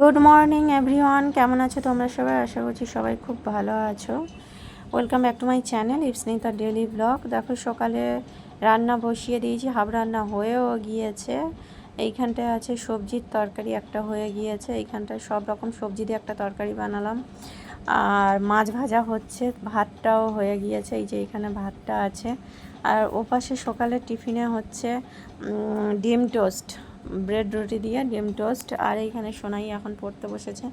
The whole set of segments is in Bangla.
গুড মর্নিং এভরিওয়ান কেমন আছো তোমরা সবাই? আশা করছি সবাই খুব ভালো আছো। Welcome back to my channel it's Nita daily vlog দেখো, সকালে রান্না বসিয়ে দিয়েছি, হাফ রান্না হয়েও গিয়েছে। এইখানটায় আছে সবজির তরকারি, একটা হয়ে গিয়েছে। এইখানটায় সব রকম সবজি দিয়ে একটা তরকারি বানালাম। আর মাছ ভাজা হচ্ছে, ভাতটাও হয়ে গিয়েছে, এই যে এখানে ভাতটা আছে। আর ওপাশে সকালে টিফিনে হচ্ছে ডিম টোস্ট। ব্রেড রুটি দিয়ে, ডিম টোস্ট, আর এইখানে সোনাই এখন পড়তে বসেছে।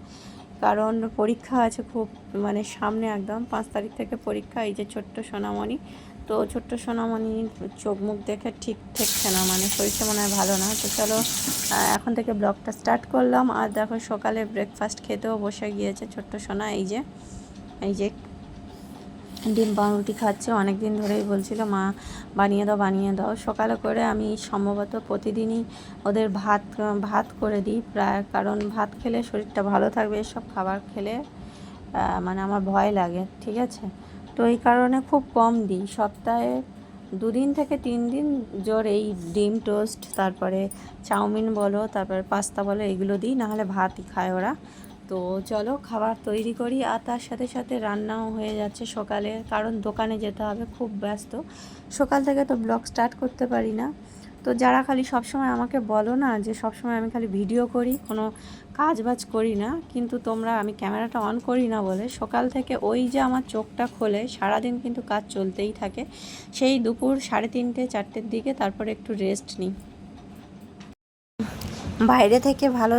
কারণ পরীক্ষা আছে খুব মানে সামনে একদম, পাঁচ তারিখ থেকে পরীক্ষা, এই যে ছোট্ট সোনামণি। তো ছোট্ট সোনামণি চোখ মুখ দেখে ঠিক ঠেকছে না মানে শরীরটা মনে হয় ভালো না। তো চলো এখন থেকে ব্লগটা স্টার্ট করলাম। আর দেখো সকালে ব্রেকফাস্ট খেতেও বসে গিয়েছে ছোট্ট সোনা, এই যে এই যে ডিম পাউরুটি খাচ্ছে অনেক দিন ধরেই বলছিল, মা, বানিয়ে দাও বানিয়ে দাও। সকালে করে আমি সম্ভবত প্রতিদিনই ওদের ভাত ভাত করে দিই প্রায়, কারণ ভাত খেলে শরীরটা ভালো থাকবে এসব খাবার খেলে মানে আমার ভয় লাগে, ঠিক আছে? তো এই কারণে খুব কম দিই। সপ্তাহে দুদিন থেকে তিন দিন জোর এই ডিম টোস্ট, তারপরে চাউমিন বলো, তারপরে পাস্তা বলো, এগুলো দিই, নাহলে ভাতই খায় ওরা। তো চলো খাবার তৈরি করি আর তার সাথে সাথে রান্নাও হয়ে যাচ্ছে সকালে, কারণ দোকানে যেতে হবে, খুব ব্যস্ত। সকাল থেকে তো ব্লগ স্টার্ট করতে পারি না। তো যারা খালি সবসময় আমাকে বলো না যে সবসময় আমি খালি ভিডিও করি, কোনো কাজ বাজ করি না, কিন্তু তোমরা আমি ক্যামেরাটা অন করি না বলে সকাল থেকে ওই যে আমার চোখটা খোলে, সারাদিন কিন্তু কাজ চলতেই থাকে। সেই দুপুর সাড়ে তিনটে, চারটের দিকে তারপরে একটু রেস্ট নিই। বাইরে থেকে ভালো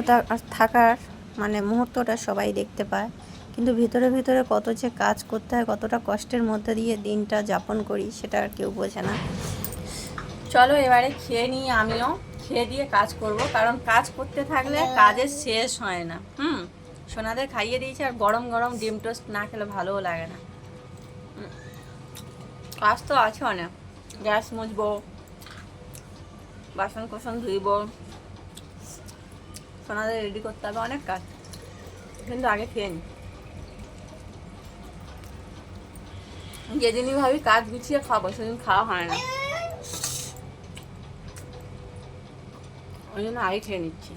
থাকার মানে মুহূর্তটা সবাই দেখতে পায়। কিন্তু ভিতরে ভিতরে কত যে কাজ করতে হয় কতটা কষ্টের মধ্যে দিয়ে দিনটা যাপন করি সেটা আর কেউ বোঝে না। চলো এবারে খেয়ে নিই আমিও। খেয়ে দিয়ে কাজ করব কারণ কাজ করতে থাকলে কাজের শেষ হয় না। হুম? সোনাদের খাইয়ে দিয়েছি আর গরম গরম ডিম টোস্ট না খেলে ভালোও লাগে না। কাজ তো আছে অনেক। গ্যাস মুছবো বাসন কোসন ধুইব সোনাদের রেডি করতে হবে অনেক কাজ। কিন্তু আগে খেয়ে নি। যেদিনই ভাবি কাজ গুছিয়ে খাব, সেদিন খাওয়া হয় না। ওই জন্য আগে খেয়ে নিচ্ছি।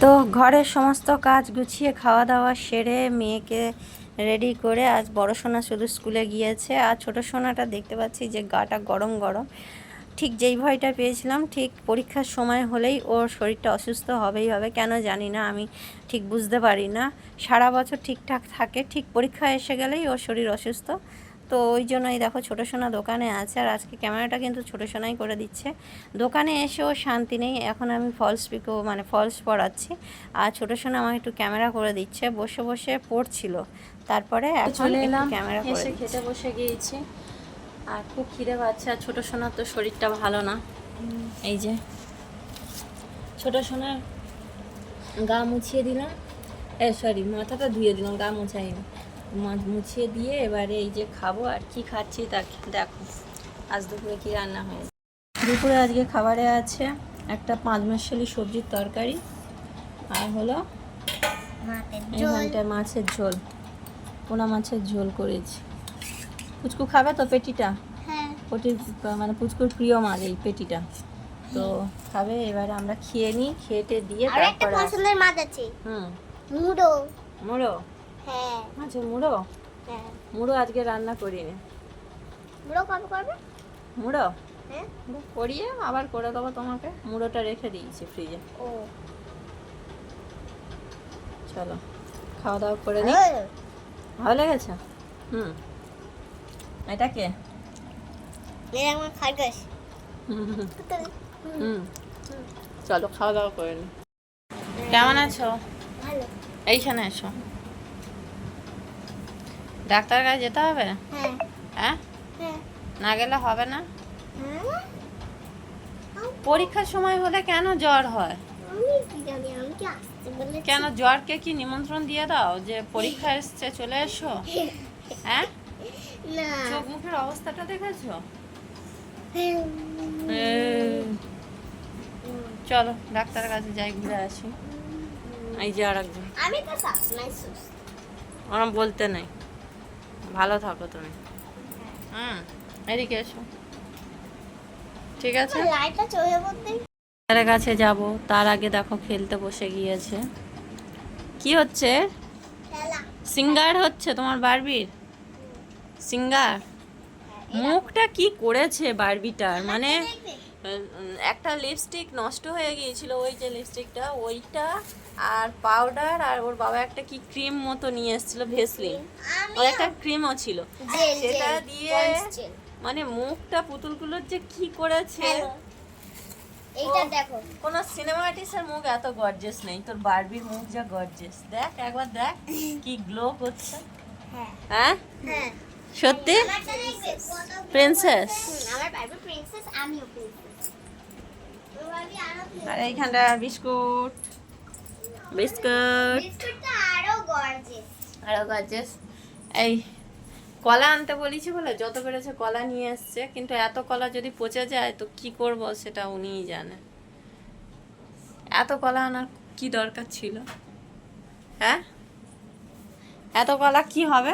তো ঘরের সমস্ত কাজ গুছিয়ে খাওয়া দাওয়া সেরে মেয়েকে রেডি করে আজ বড় সোনা শুধু স্কুলে গিয়েছে। আর ছোট সোনাটা দেখতে পাচ্ছি যে গাটা গরম গরম। ঠিক যেই ভয়টা পেয়েছিলাম, ঠিক পরীক্ষার সময় হলেই ওর শরীরটা অসুস্থ হবেই হবে। কেন জানি না, আমি ঠিক বুঝতে পারি না। সারা বছর ঠিকঠাক থাকে, ঠিক পরীক্ষা এসে গেলেই ওর শরীর অসুস্থ। তো ওই জন্যই দেখো ছোটো সোনা দোকানে আছে আর আজকে ক্যামেরাটা কিন্তু ছোটো সোনাই করে দিচ্ছে। দোকানে এসেও শান্তি নেই এখন আমি ফলস পিকো মানে ফলস পড়াচ্ছি। আর ছোটো সোনা আমাকে একটু ক্যামেরা করে দিচ্ছে বসে বসে পড়ছিল। তারপরে এখন ক্যামেরা করে খেতে বসে গিয়েছি। আর খুব খিদে পাচ্ছে আর ছোটো সোনার তো শরীরটা ভালো না। এই যে ছোটো সোনার গা মুছিয়ে দিলাম। এ সরি মাথাটা ধুয়ে দিলাম গা মুছাইনি। মুছিয়ে দিয়ে এবারে এই যে খাব আর কি খাচ্ছি তা দেখো। আজ দুপুরে কি রান্না হয়েছে? দুপুরে আজকে খাবারে আছে একটা পাঁচ মাসালি সবজির তরকারি আর হলো এইখানটায় মাছের ঝোল। পোনা মাছের ঝোল করেছি। পুচকু খাবে তো পেটিটা? হ্যাঁ। পটির মানে পুচকুর প্রিয় মাছ এই পেটিটা। তো খাবে এবারে আমরা খেয়ে নিই খেটে দিয়ে তারপরে পছন্দের মাছ আছে। হুম। মুড়ো। মুড়ো? হ্যাঁ। আচ্ছা মুড়ো? হ্যাঁ। মুড়ো আজকে রান্না করিনি। মুড়ো কবে করবে? মুড়ো? হ্যাঁ। করিয়ে আবার করে দেবো তোমাকে। মুড়োটা রেখে দিয়েছি ফ্রিজে। ও। চলো খাওয়া দাওয়া করে নিই হ্যাঁ। ভালো লেগেছে? হুম। এটা কে? মেরে আমার খারগাস হুম, চলো খাওয়া দাওয়া করে নিই কেমন আছো? ভালো। এইখানে এসো। ডাক্তার কাছে যেতে হবে? হ্যাঁ। হ্যাঁ? হ্যাঁ। না গেলে হবে না? হ্যাঁ। পরীক্ষার সময় হলে কেন জ্বর হয়? কেন জ্বরকে কি নিমন্ত্রণ দিয়ে দাও যে পরীক্ষা এসছে চলে এসো? হ্যাঁ? চোখ মুখের অবস্থাটা দেখেছ। চলো ডাক্তারের কাছে যাই ঘুরে আসি। এই যে আর একজন আমি তো সবসময় সুস্থ। ওরা বলতে নেই। ভালো থাকো তুমি। হুম এদিকে এসো। ঠিক আছে? তার কাছে যাব তার আগে দেখো খেলতে বসে গিয়েছে। কি হচ্ছে? সিঙ্গার হচ্ছে তোমার বারবির? সিঙ্গার? মুখটা কি করেছে বারবিটার? মানে একটা লিপস্টিক নষ্ট হয়ে গিয়েছিল ওই যে লিপস্টিকটা ওইটা আর পাউডার আর ওর বাবা একটা কি ক্রিম মতো নিয়ে এসেছিল ভেসলিন। ওর একটা ক্রিমও ছিল। সেটা দিয়ে মানে মুখটা পুতুলগুলোর যে কি করেছে। এইটা দেখো। কোন সিনেমা আর্টিস্টের মুখ এত গর্জেস নেই তোর বারবির মুখ যা গর্জেস দেখ একবার দেখ কি গ্লো করছে। হ্যাঁ। হ্যাঁ? হ্যাঁ। সত্যি? প্রিন্সেস আরও এইখানটা বিস্কুট। বিস্কুট। আরও গর্জেস এই কলা আনতে বলেছি বলে, যত পেরেছে কলা নিয়ে এসছে কিন্তু এত কলা যদি পচে যায়, তো কি করব সেটা উনিই জানে। এত কলা আনার কি দরকার ছিল? হ্যাঁ? এত কলা কি হবে?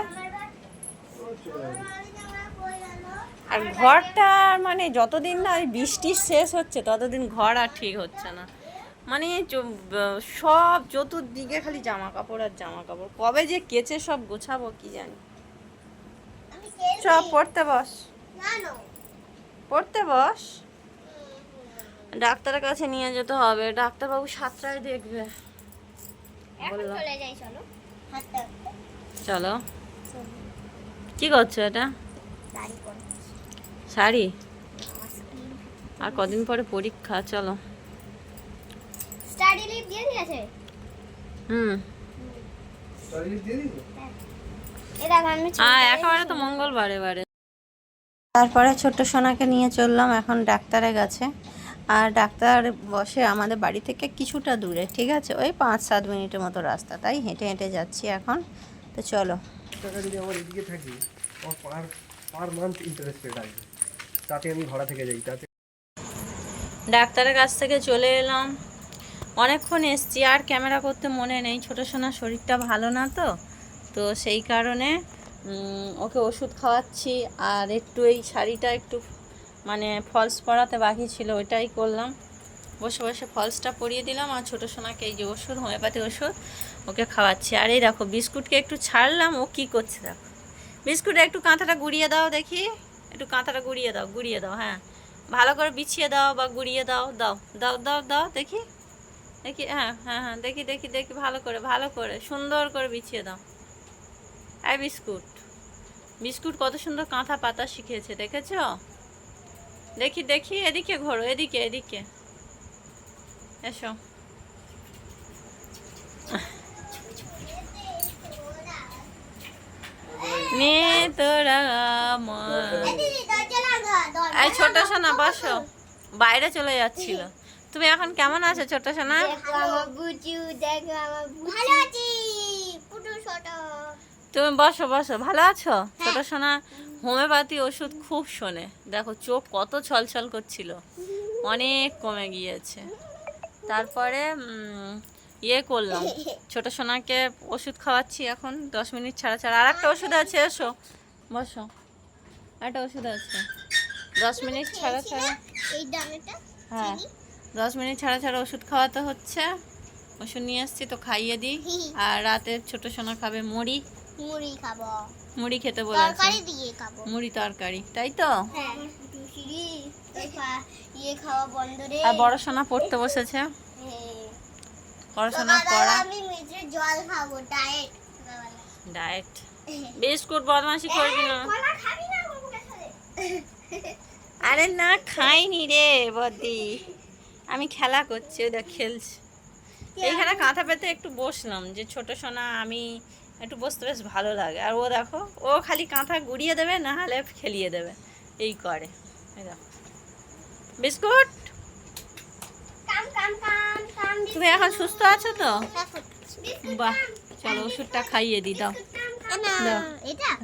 আর ঘরটা মানে যতদিন না ওই বৃষ্টি শেষ হচ্ছে ততদিন ঘর আর ঠিক হচ্ছে না। মানে সব চতুর্দিকে খালি জামা কাপড় আর জামা কাপড় কবে যে কেচে সব গোছাবো কি জানি। সব পড়তে বস। পড়তে বস। ডাক্তারের কাছে নিয়ে যেতে হবে। ডাক্তারবাবু সাতটায় দেখবে। চলে যাই চলো হাতটা চলো কি করছ এটা? শাড়ি? আর কদিন পরে পরীক্ষা চলো। স্টাডি লিভ দিয়ে দিয়েছে? হুম। আয় একেবারে তো মঙ্গলবারে বারে। তারপরে ছোট্ট সোনাকে নিয়ে চললাম এখন ডাক্তারের কাছে আর ডাক্তার বসে আমাদের বাড়ি থেকে কিছুটা দূরে ঠিক আছে? ওই পাঁচ সাত মিনিটের মতো রাস্তা তাই হেঁটে হেঁটে যাচ্ছি এখন। তো চলো। টাকা যদি আমার এদিকে থাকে, আমার per per month interest rate আসবে। তাতে আমি ভাড়া থেকে যাই, তাতে ডাক্তারের কাছ থেকে চলে এলাম। অনেকক্ষণ এসছি, আর ক্যামেরা করতে মনে নেই। ছোটো সোনার শরীরটা ভালো না তো তো সেই কারণে ওকে ওষুধ খাওয়াচ্ছি, আর একটু এই শাড়িটা একটু মানে ফলস পরাতে বাকি ছিল, ওইটাই করলাম। বসে বসে ফলসটা পরিয়ে দিলাম, আর ছোটো সোনাকে এই যে ওষুধ হোমিওপ্যাথি ওষুধ ওকে খাওয়াচ্ছি। আর এই দেখো, বিস্কুটকে একটু ছাড়লাম, ও কি করছে দেখো। বিস্কুটে একটু কাঁথাটা গুড়িয়ে দাও দেখি। একটু কাঁথাটা গুড়িয়ে দাও গুড়িয়ে দাও হ্যাঁ। ভালো করে বিছিয়ে দাও বা গুড়িয়ে দাও দাও দাও দাও দাও, দেখি। দেখি হ্যাঁ হ্যাঁ হ্যাঁ দেখি দেখি দেখি, ভালো করে ভালো করে, সুন্দর করে বিছিয়ে দাও। এই বিস্কুট। বিস্কুট কত সুন্দর কাঁথা পাতা শিখেছে, দেখেছ? দেখি দেখি, এদিকে ঘোরো, এদিকে এদিকে। এসো। নে তোরা এই ছোট সোনা বসো। বাইরে চলে যাচ্ছিল। তুমি এখন কেমন আছো ছোট সোনা? তুমি বসো বসো। ভালো আছো? ছোট সোনা হোমিওপ্যাথি ওষুধ খুব শোনে। দেখো চোখ কত ছলছল করছিল। অনেক কমে গিয়েছে। তারপরে ইয়ে করলাম। ছোট সোনাকে ওষুধ খাওয়াচ্ছি এখন দশ মিনিট ছাড়া ছাড়া। আর একটা ওষুধ আছে এসো। বসো। একটা ওষুধ আছে। দশ মিনিট ছাড়া ছাড়া। হ্যাঁ। দশ মিনিট ছাড়া ছাড়া ওষুধ খাওয়াতে হচ্ছে। ওষুধ নিয়ে এসছি তো খাইয়ে দিই। আর রাতে ছোট সোনা খাবে মুড়ি। মুড়ি খাব। মুড়ি খেতে বলে তরকারি দিয়ে খাব। মুড়ি তরকারি তাই তো? হ্যাঁ। ইয়ে খাওয়া বন্ধ রে। আর বড় সোনা পড়তে বসেছে। পড়াশোনা করা। আমি জল খাব ডায়েট ডায়েট বিস্কুট বদমাশি করবি না। আরে না খাইনি রে বদি। আমি খেলা করছি ওই দেখ খেলছি। এইখানে কাঁথা পেতে একটু বসলাম যে ছোট সোনা আমি একটু বসতে বেশ ভালো লাগে। আর ও দেখো ও খালি কাঁথা গুড়িয়ে দেবে না হলে খেলিয়ে দেবে। এই করে। এই দেখো। বিস্কুট? তুমি এখন সুস্থ আছো তো? বাহ চলো ওষুধটা খাইয়ে দিই দাও।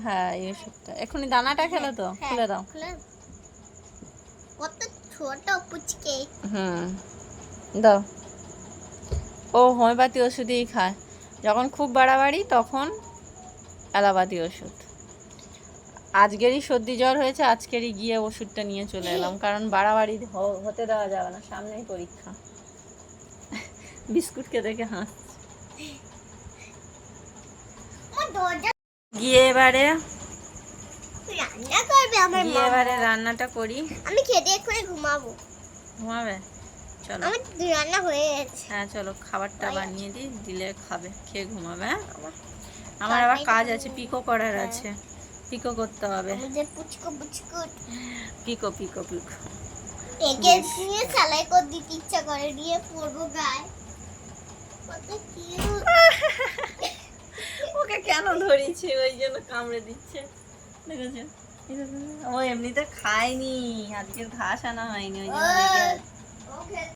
হ্যাঁ এই ওষুধটা। এখনই দানাটা খেলো তো? হ্যাঁ, খুলে দাও। কত ছোট পুচকে। হুম দাও। ও হোমিওপ্যাথি ওষুধই খায়। যখন খুব বাড়াবাড়ি তখন অ্যালাবাদি ওষুধ। আজকেরই সর্দি জ্বর হয়েছে আজকেরই গিয়ে ওষুধটা নিয়ে চলে এলাম। কারণ বাড়াবাড়ি হতে দেওয়া যাবে না। সামনেই পরীক্ষা। বিস্কুটকে দেখে হাস গিয়ে এবারে রান্না করবে আমার মা? এবারে রান্নাটা করি। আমি খেতে এক্ষুনি ঘুমাবো। ঘুমাবে? চলো। আমার রান্না হয়ে গেছে। হ্যাঁ চলো খাবারটা বানিয়ে দিই দিলে খাবে খেয়ে ঘুমাবে হ্যাঁ? আমার আবার কাজ আছে পিকো করার আছে। পিকো করতে হবে। পুচকো পুচকো। পিকো পিকো পিকো। একে নিয়ে সেলাই করে দিতে ইচ্ছা করে নিয়ে পরবো গায়ে। ওকে কেন ধরেছে? ওই জন্য কামড়ে দিচ্ছে। দেখেছ ও এমনিতে খায়নি। আজকে ঘাস আনা হয়নি ওই জন্য ওকে